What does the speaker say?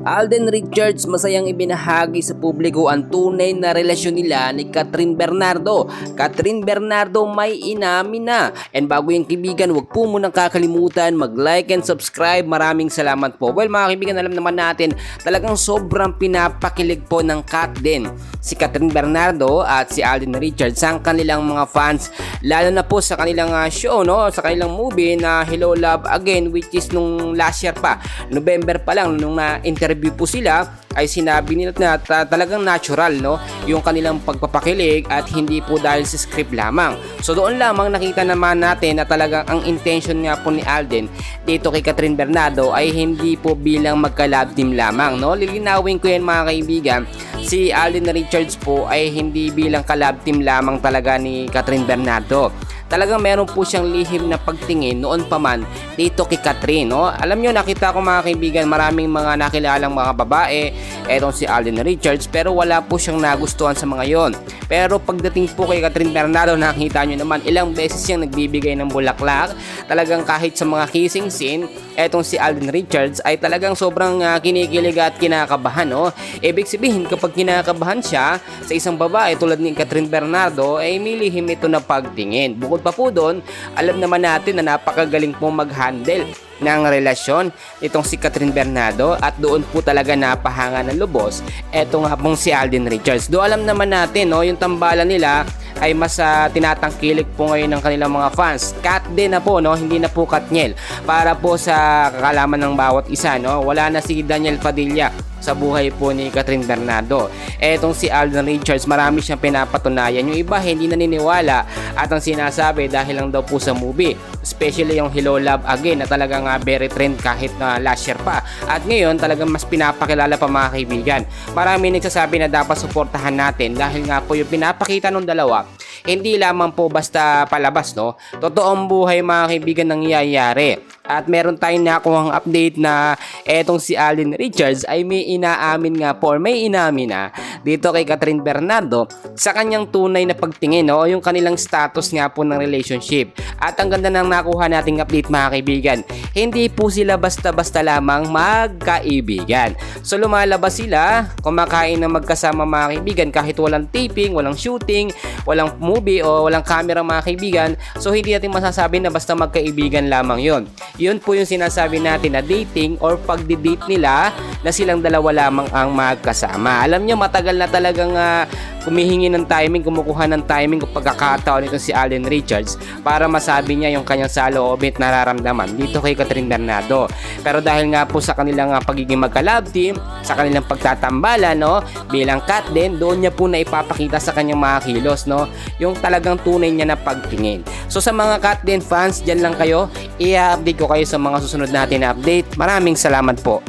Alden Richards masayang ibinahagi sa publiko ang tunay na relasyon nila ni Catherine Bernardo. Catherine Bernardo may inamin na. And bago yung kaibigan, huwag po munang kakalimutan mag-like and subscribe. Maraming salamat po. Well mga kaibigan, alam naman natin talagang sobrang pinapakilig po ng Kat din. Si Catherine Bernardo at si Alden Richards ang kanilang mga fans. Lalo na po sa kanilang ah, show, no? sa kanilang movie na Hello Love Again which is nung last year pa. November pa lang nung na-interview po sila ay sinabi nila na ta- talagang natural no yung kanilang pagpapakilig at hindi po dahil sa script lamang. So doon lamang nakita naman natin na talagang ang intention nga po ni Alden dito kay Catherine Bernardo ay hindi po bilang magka-love team lamang no. Lilinawin ko yan mga kaibigan si Alden Richards po ay hindi bilang ka-love team lamang talaga ni Catherine Bernardo talagang meron po siyang lihim na pagtingin noon pa man dito kay Catherine. No? Alam nyo, nakita ko mga kaibigan, maraming mga nakilalang mga babae, etong si Alden Richards, pero wala po siyang nagustuhan sa mga yon. Pero pagdating po kay Catherine Bernardo, nakita nyo naman, ilang beses siyang nagbibigay ng bulaklak. Talagang kahit sa mga kissing scene, etong si Alden Richards ay talagang sobrang uh, kinikilig at kinakabahan. No? Ibig sabihin, kapag kinakabahan siya sa isang babae tulad ni Catherine Bernardo, ay may lihim ito na pagtingin. Bukod pa po doon, alam naman natin na napakagaling pong mag-handle ng relasyon itong si Catherine Bernardo at doon po talaga napahanga ng lubos eto nga pong si Alden Richards. Do alam naman natin no, yung tambalan nila ay mas uh, tinatangkilik po ngayon ng kanilang mga fans. Kat din na po, no? hindi na po Katniel. Para po sa kakalaman ng bawat isa, no? wala na si Daniel Padilla sa buhay po ni Catherine Bernardo. Etong si Alden Richards, marami siyang pinapatunayan. Yung iba hindi naniniwala at ang sinasabi dahil lang daw po sa movie. Especially yung Hello Love Again na talagang uh, very trend kahit na last year pa. At ngayon talagang mas pinapakilala pa mga kaibigan. Marami nagsasabi na dapat suportahan natin dahil nga po yung pinapakita ng dalawa hindi lamang po basta palabas no. Totoong buhay mga kaibigan nangyayari. At meron tayong nakuhang update na etong si Alden Richards ay may inaamin nga po or may inamin na dito kay Catherine Bernardo sa kanyang tunay na pagtingin no, yung kanilang status nga po ng relationship. At ang ganda ng nakuha nating update mga kaibigan, hindi po sila basta-basta lamang magkaibigan. So lumalabas sila, kumakain ng magkasama mga kaibigan kahit walang taping, walang shooting, walang movie o walang camera mga kaibigan. So hindi natin masasabi na basta magkaibigan lamang yon. Yun po yung sinasabi natin na dating or pagdi-date nila na silang dalawa lamang ang magkasama. Alam nyo, matagal na talagang uh, kumihingi ng timing, kumukuha ng timing kung pagkakataon nito si Alden Richards para masabi niya yung kanyang saloobit nararamdaman dito kay Catherine Bernardo. Pero dahil nga po sa kanilang uh, pagiging magka-love team, sa kanilang pagtatambala, no, bilang cat din, doon niya po na ipapakita sa kanyang mga kilos, no, yung talagang tunay niya na pagtingin. So sa mga cat din fans, dyan lang kayo, i-update ko kayo sa mga susunod natin na update. Maraming salamat po.